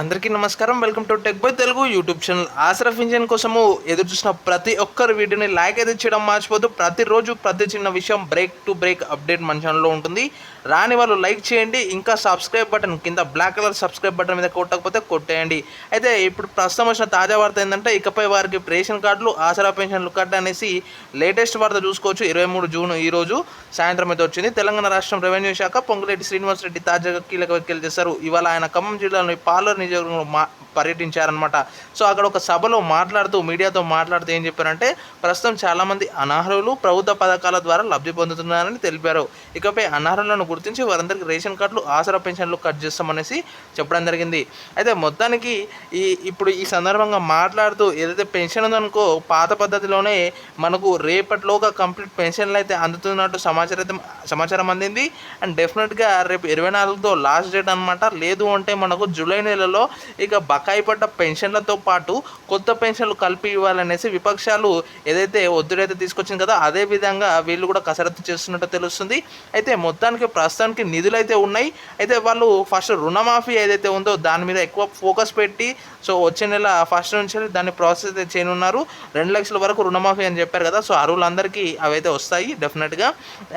అందరికీ నమస్కారం. Welcome to tech by Telugu YouTube channel ఆసరఫ్ engine కోసము ఎదురు చూసిన ప్రతి ఒక్కరు వీడియోని లైక్ అయితే చేయడం మర్చిపోతూ ప్రతిరోజు ప్రతి చిన్న విషయం బ్రేక్ టు బ్రేక్ అప్డేట్ మన ఛానల్లో ఉంటుంది. రాని వాళ్ళు లైక్ చేయండి. ఇంకా సబ్స్క్రైబ్ బటన్ కింద బ్లాక్ కలర్ సబ్స్క్రైబ్ బటన్ మీద కొట్టకపోతే కొట్టేయండి. అయితే ఇప్పుడు ప్రస్తుతం వచ్చిన తాజా వార్త ఏంటంటే ఇకపై వారికి రేషన్ కార్డులు ఆసరా పెన్షన్లు కట్ అనేసి లేటెస్ట్ వార్త చూసుకోవచ్చు. ఇరవై మూడు జూన్ ఈ రోజు సాయంత్రం అయితే వచ్చింది. తెలంగాణ రాష్ట్రం రెవెన్యూ శాఖ పొంగులేటి శ్రీనివాసరెడ్డి తాజాగా కీలక వ్యాఖ్యలు చేశారు. ఇవాళ ఆయన ఖమ్మం జిల్లాలోని పాలర్ నియోజకవర్గంలో మా పర్యటించారనమాట సో అక్కడ ఒక సభలో మాట్లాడుతూ మీడియాతో మాట్లాడుతూ ఏం చెప్పారంటే ప్రస్తుతం చాలామంది అనర్హులు ప్రభుత్వ పథకాల ద్వారా లబ్ధి పొందుతున్నారని తెలిపారు. ఇకపై అనర్హులను గుర్తించి వారందరికీ రేషన్ కార్డులు ఆసరా పెన్షన్లు కట్ చేస్తామనేసి చెప్పడం జరిగింది. అయితే మొత్తానికి ఈ ఇప్పుడు ఈ సందర్భంగా మాట్లాడుతూ ఏదైతే పెన్షన్ ఉందనుకో పాత పద్ధతిలోనే మనకు రేపటిలోగా కంప్లీట్ పెన్షన్లు అయితే అందుతున్నట్టు సమాచారం అయితే సమాచారం అందింది. అండ్ డెఫినెట్గా రేపు ఇరవై నాలుగుతో లాస్ట్ డేట్ అనమాట లేదు అంటే మనకు జూలై నెలలో ఇక బకాయి పడ్డ పెన్షన్లతో పాటు కొత్త పెన్షన్లు కలిపి ఇవ్వాలనేసి విపక్షాలు ఏదైతే ఒత్తిడైతే తీసుకొచ్చింది కదా అదే విధంగా వీళ్ళు కూడా కసరత్తు చేస్తున్నట్టు తెలుస్తుంది. అయితే మొత్తానికి ప్రస్తుతానికి నిధులు అయితే ఉన్నాయి. అయితే వాళ్ళు ఫస్ట్ రుణమాఫీ ఏదైతే ఉందో దాని మీద ఎక్కువ ఫోకస్ పెట్టి సో వచ్చే నెల ఫస్ట్ నుంచి దాన్ని ప్రాసెస్ అయితే చేయనున్నారు. రెండు లక్షల వరకు రుణమాఫీ అని చెప్పారు కదా సో అరువులందరికీ అవి అయితే వస్తాయి డెఫినెట్గా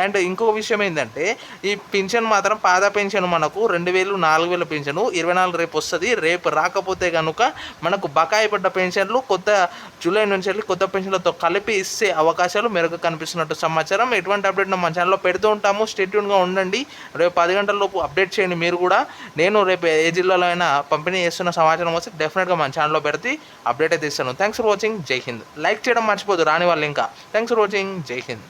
అండ్ ఇంకొక విషయం ఏంటంటే ఈ పింఛన్ మాత్రం పాత పెన్షన్ మనకు రెండు వేలు నాలుగు వేల పింఛను ఇరవై నాలుగు రేపు వస్తుంది. రేపు రాకపోతే కనుక మనకు బకాయి పడ్డ పెన్షన్లు కొత్త జూలై నుంచి వెళ్ళి కొత్త పెన్షన్లతో కలిపి ఇచ్చే అవకాశాలు మెరుగు కనిపిస్తున్నట్టు సమాచారం. ఎటువంటి అప్డేట్ను మన ఛానల్లో పెడుతూ ఉంటాము. స్టేట్యూన్గా ఉండండి. రేపు పది గంటల లోపు అప్డేట్ చేయండి మీరు కూడా. నేను రేపు ఏ జిల్లాలో అయినా పంపిణీ చేస్తున్న సమాచారం వస్తే డెఫినెట్గా మన ఛానల్లో పెడితే అప్డేట్ అయితే ఇస్తాను. థ్యాంక్స్ ఫర్ వాచింగ్ జై హింద్ లైక్ చేయడం మర్చిపోదు. రాని వాళ్ళు ఇంకా. థ్యాంక్స్ ఫర్ వాచింగ్ జై హింద్